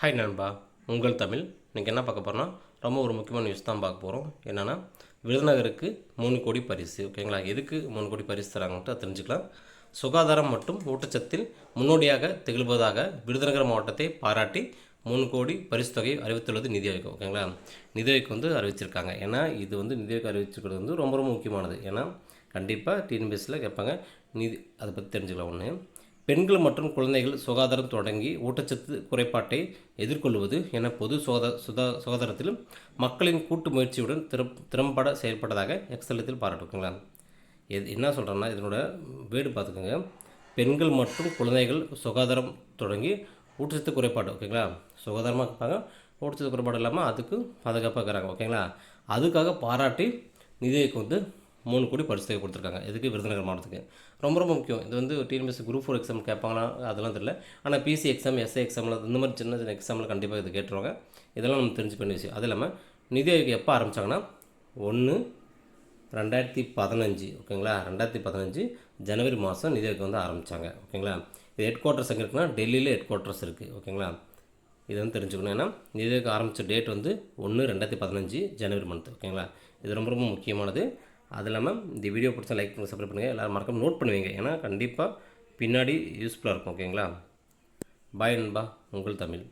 Hi நண்பா. உங்கள் தமிழ். இன்றைக்கி என்ன பார்க்க போகிறோம்னா ரொம்ப ஒரு முக்கியமான நியூஸ் தான் பார்க்க போகிறோம் என்னென்னா விருதுநகருக்கு மூணு கோடி பரிசு ஓகேங்களா எதுக்கு மூணு கோடி பரிசு தராங்கன்ட்டு தெரிஞ்சுக்கலாம். சுகாதாரம் மற்றும் ஊட்டச்சத்தில் முன்னோடியாக திகழ்வதாக விருதுநகர் மாவட்டத்தை பாராட்டி மூணு கோடி பரிசு தொகை அறிவித்துள்ளது நிதி ஆயோக் ஓகேங்களா நிதி ஆயோக் வந்து அறிவிச்சிருக்காங்க. ஏன்னா இது வந்து நிதி ஆயோக் அறிவிச்சிருக்கிறது வந்து ரொம்ப ரொம்ப முக்கியமானது. ஏன்னா கண்டிப்பாக டிஎன்பிஎஸ்சியில் கேட்பாங்க. நிதி அதை பற்றி தெரிஞ்சுக்கலாம் ஒன்று பெண்கள் மற்றும் குழந்தைகள் சுகாதாரம் தொடங்கி ஊட்டச்சத்து குறைபாட்டை எதிர்கொள்வது என பொது சுகாதார சுதா சுகாதாரத்திலும் மக்களின் கூட்டு முயற்சியுடன் திறம் திறம்பட செயல்பட்டதாக எக்ஸலத்தில் பாராட்டுங்களா எது என்ன சொல்கிறேன்னா இதனோட வேடு பார்த்துக்கோங்க. பெண்கள் மற்றும் குழந்தைகள் சுகாதாரம் தொடங்கி ஊட்டச்சத்து குறைபாடு ஓகேங்களா? சுகாதாரமாக இருப்பாங்க ஊட்டச்சத்து குறைபாடு இல்லாமல் அதுக்கு பாதுகாப்பாக இருக்கிறாங்க ஓகேங்களா? அதுக்காக பாராட்டி நிதியைக்கு வந்து மூணு கோடி பரிசு தொகை கொடுத்துருக்காங்க. இதுக்கு விருதுநகர் மாவட்டத்துக்கு? ரொம்ப ரொம்ப முக்கியம். இது வந்து டிஎன்பிஎஸ்சி குரூப் ஃபோர் எக்ஸாம் கேட்பாங்களா? அதெல்லாம் தெரியல. ஆனால் பிசி எக்ஸாம் எஸ்ஐ எக்ஸாமில் இந்த மாதிரி சின்ன சின்ன எக்ஸாமில் கண்டிப்பாக இது கேட்டுருவாங்க. இதெல்லாம் நம்ம தெரிஞ்சு பண்ண விஷயம். அது இல்லாமல் நிதி ஆயோக் எப்போ ஆரம்பித்தாங்கன்னா ஒன்று ரெண்டாயிரத்தி பதினஞ்சு ஓகேங்களா? ரெண்டாயிரத்தி பதினஞ்சு ஜனவரி மாதம் நிதி ஆயோக் வந்து ஆரம்பித்தாங்க ஓகேங்களா? இது ஹெட் குவார்ட்டர்ஸ் எங்கே இருக்குன்னா டெல்லியில் ஹெட் குவார்ட்டர்ஸ் இருக்குது ஓகேங்களா? இது வந்து தெரிஞ்சுக்கணும். ஏன்னா நிதி ஆயோக் ஆரம்பித்த டேட் வந்து ஒன்று ரெண்டாயிரத்தி பதினஞ்சு ஜனவரி மந்த் ஓகேங்களா? இது ரொம்ப ரொம்ப முக்கியமானது. அது இல்லாமல் இந்த வீடியோ பிடிச்சா லைக் பண்ணி சப்ஸ்கிரைப் பண்ணுங்கள் எல்லோரும் மறக்காம நோட் பண்ணுவீங்க. ஏன்னா கண்டிப்பாக பின்னாடி யூஸ்ஃபுல்லாக இருக்கும் ஓகேங்களா பாய் நண்பா. உங்கள் தமிழ்.